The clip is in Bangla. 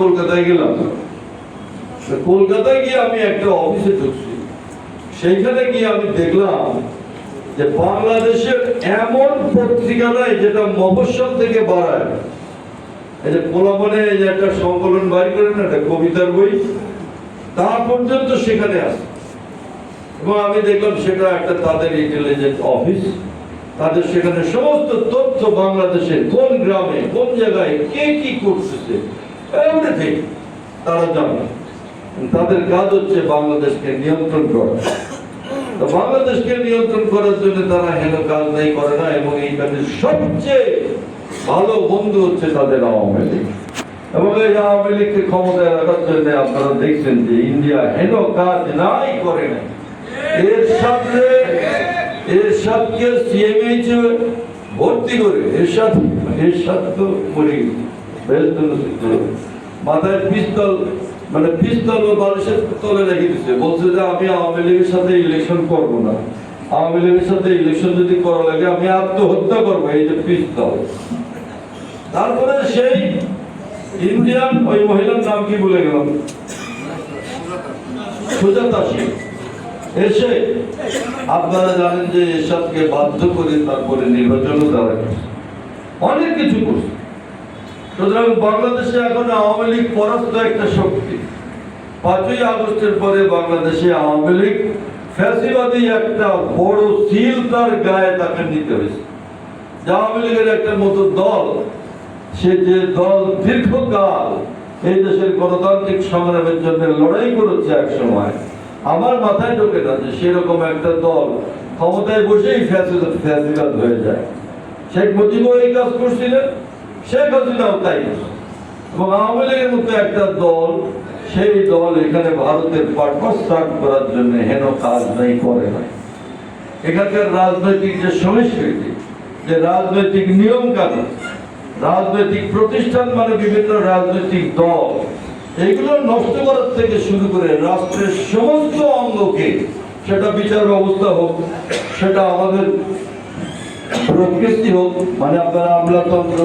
কলকাতায় গেলাম। কলকাতায় গিয়ে আমি একটা অফিসে ঢুকছি। সেইখানে গিয়ে আমি দেখলাম যে বাংলাদেশের এমন পত্রিকা নাই যেটা মফস্বল থেকে বাড়ায়। এই যে পোলাপনে যে একটা সংকলন বাড়ি করে না একটা কবিতার বই, তা পর্যন্ত সেখানে আছে। এবং আমি দেখলাম সেটা একটা তাদের ইন্টেলিজেন্ট অফিস তাদের সেখানে সমস্ত তথ্য বাংলাদেশের কোন গ্রামে, কোন জায়গায় কে কি করতেছে এভরিথিং তারা জানে। তাদের কাজ হচ্ছে বাংলাদেশকে নিয়ন্ত্রণ করা। তো বাংলাদেশকে নিয়ন্ত্রণ করার জন্য তারা হেন কাজ নাই, করে না, এবং এই কাজের সবচেয়ে ভালো বন্ধু হচ্ছে তাদের আওয়ামী লীগ। এবং এই আওয়ামী লীগকে ক্ষমতায় রাখার জন্য আপনারা দেখছেন যে ইন্ডিয়া হেন কাজ নাই, করে নাই। এর সাথে এর সাথে সিএমএইচ ভর্তি করে এর সাথে এর সাথে তো মরে বেলতল মাথায় পিস্তল মানে পিস্তল ও বালিশের তলে রেখে দিচ্ছে বলছে যে আমি আওয়ামী লীগের সাথে ইলেকশন করব না। আওয়ামী লীগের সাথে ইলেকশন যদি করা লাগে, আমি আত্মহত্যা করব এই যে পিস্তল। তারপরে সেই ইন্ডিয়ান ওই মহিলার নাম কি বলে গেলাম? সুজাতা সিং এসে আপনারা জানেন যে এসবকে বাধ্য করে তারপরে নির্বাচনও গেছে অনেক কিছু করছে। সুতরাং বাংলাদেশে এখন আওয়ামী লীগ পরাস্ত একটা শক্তি। পাঁচই আগস্টের পরে বাংলাদেশে আওয়ামী লীগ ফ্যাসিবাদী একটা বড় সিল তার গায়ে তাকে নিতে হয়েছে। আওয়ামী লীগের একটা মতো দল, সে যে দল দীর্ঘকাল এই দেশের গণতান্ত্রিক সংগ্রামের জন্য লড়াই করেছে এক সময়, আমার মাথায় ঢোকে না যে সেরকম একটা দল ক্ষমতায় বসেই ফ্যাসিবাদ হয়ে যায়। শেখ মুজিবও এই কাজ করছিলেন। শেখ হাসিনাও তাই এবং আওয়ামী লীগের মতো একটা দল, সেই দল এখানে ভারতের পাটপাস্তান করার জন্য হেন কাজ নাই, করে নাই। এখানকার রাজনৈতিক যে সংস্কৃতি, যে রাজনৈতিক নিয়ম কানুন রাজনৈতিক প্রতিষ্ঠান মানে বিভিন্ন রাজনৈতিক দল, এগুলো নষ্ট করার থেকে শুরু করে রাষ্ট্রের সমস্ত অঙ্গকে সেটা বিচার ব্যবস্থা হোক, সেটা আমাদের প্রকৃতি হোক মানে আপনার আমলাতন্ত্র